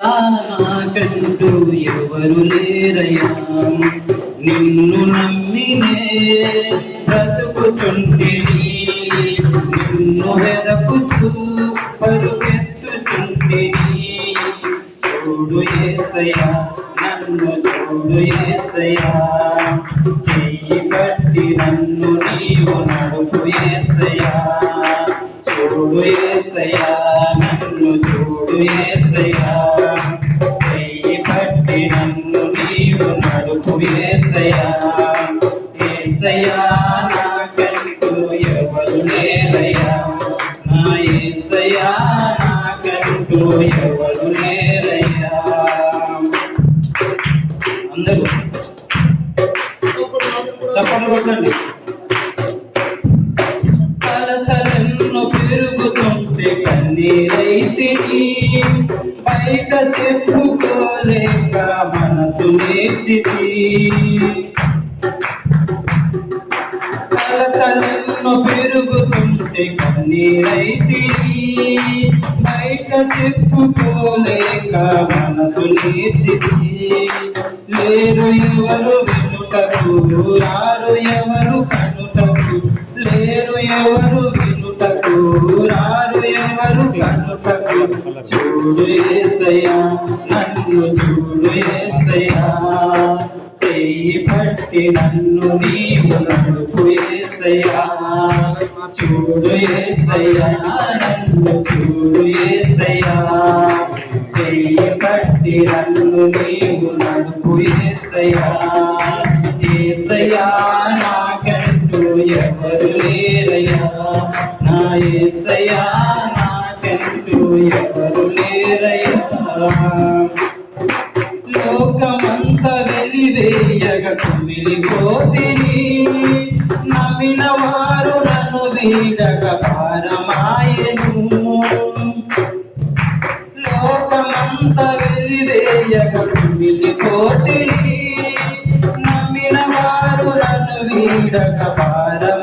నాకంటూ ఎవరు లేరయ్యా? నిన్ను నమ్మినే బ్రతుకుచుంటిని నిన్ను వెదకుచు పరుగెత్తుచుంటిని చూడు ఏసయా నన్ను చూడు ఏసయా చెయ్యి పట్టి నన్ను నీవు నడుపు ఏసయా చూడు ఏసయా నడుపు ఏసయ్యా నాకంటూ ఎవరు నేరయ్యా నా ఏసయ్యా నాకంటూ ఎవరు లేరయ్యా అందరూ చప్పట్లు కొట్టండి. తలతలెన్నో పెరుగుతుంటే కన్నీరైతిని బయట చెప్పుకోలేక నేర్చితి తలతలెన్నో పెరుగుతుంటే కన్నీరైతిని బయట చెప్పుకోలేక మనసు నేర్చితి లేరు ఎవరు వినుటకు రారు ఎవరు కనుటకు. లేరు ఎవరు వినుటకు రారు చూడు ఏసయ్యా నన్ను చూడు ఏసయ్యా చెయ్యి పట్టి నన్ను నీవు నడుపు ఏసయ్యా చూడు ఏసయ్యా నన్ను చూడు ఏసయ్యా చెయ్యి పట్టి నన్ను నీవు నడుపు ఏసయ్యా ఏసయ్యా లోకమంత వెలివేయగ కుమిలిపోతిని నమ్మిన వారు నన్ను వీడగ పారమాయను లోకమంత వెలివేయగ కుమిలిపోతిని నమ్మిన వారు నన్ను వీడగ భారమాయను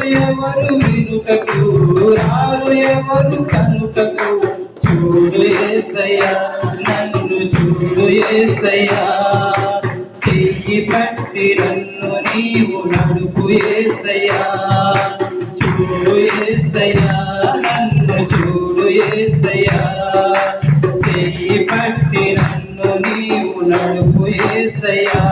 ఎవరు వినుటకు రారు ఎవరు కనుటకు చూడు ఏసయ్యా నన్ను చూడు ఏసయ్యా. చెయ్యి పట్టి నన్ను నీవు నడుపు ఏసయ్యా. చూడు ఏసయ్యా నన్ను చూడు ఏసయ్యా. చెయ్యి పట్టి నన్ను నీవు నడుపు ఏసయ్యా ఏసయ్యా,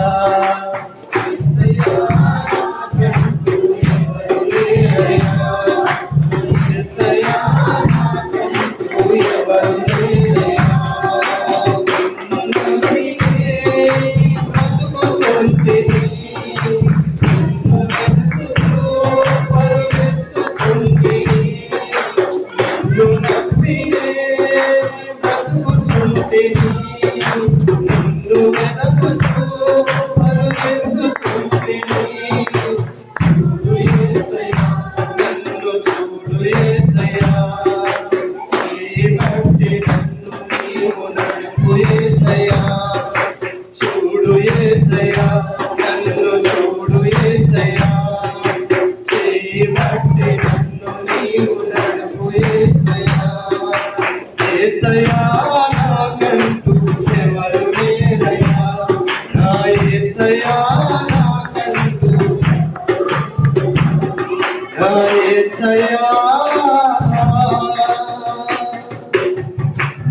బ్రతుకుచుంటిని.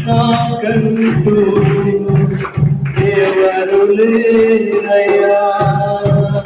నాకంటూ ఎవరు లేరయ్యా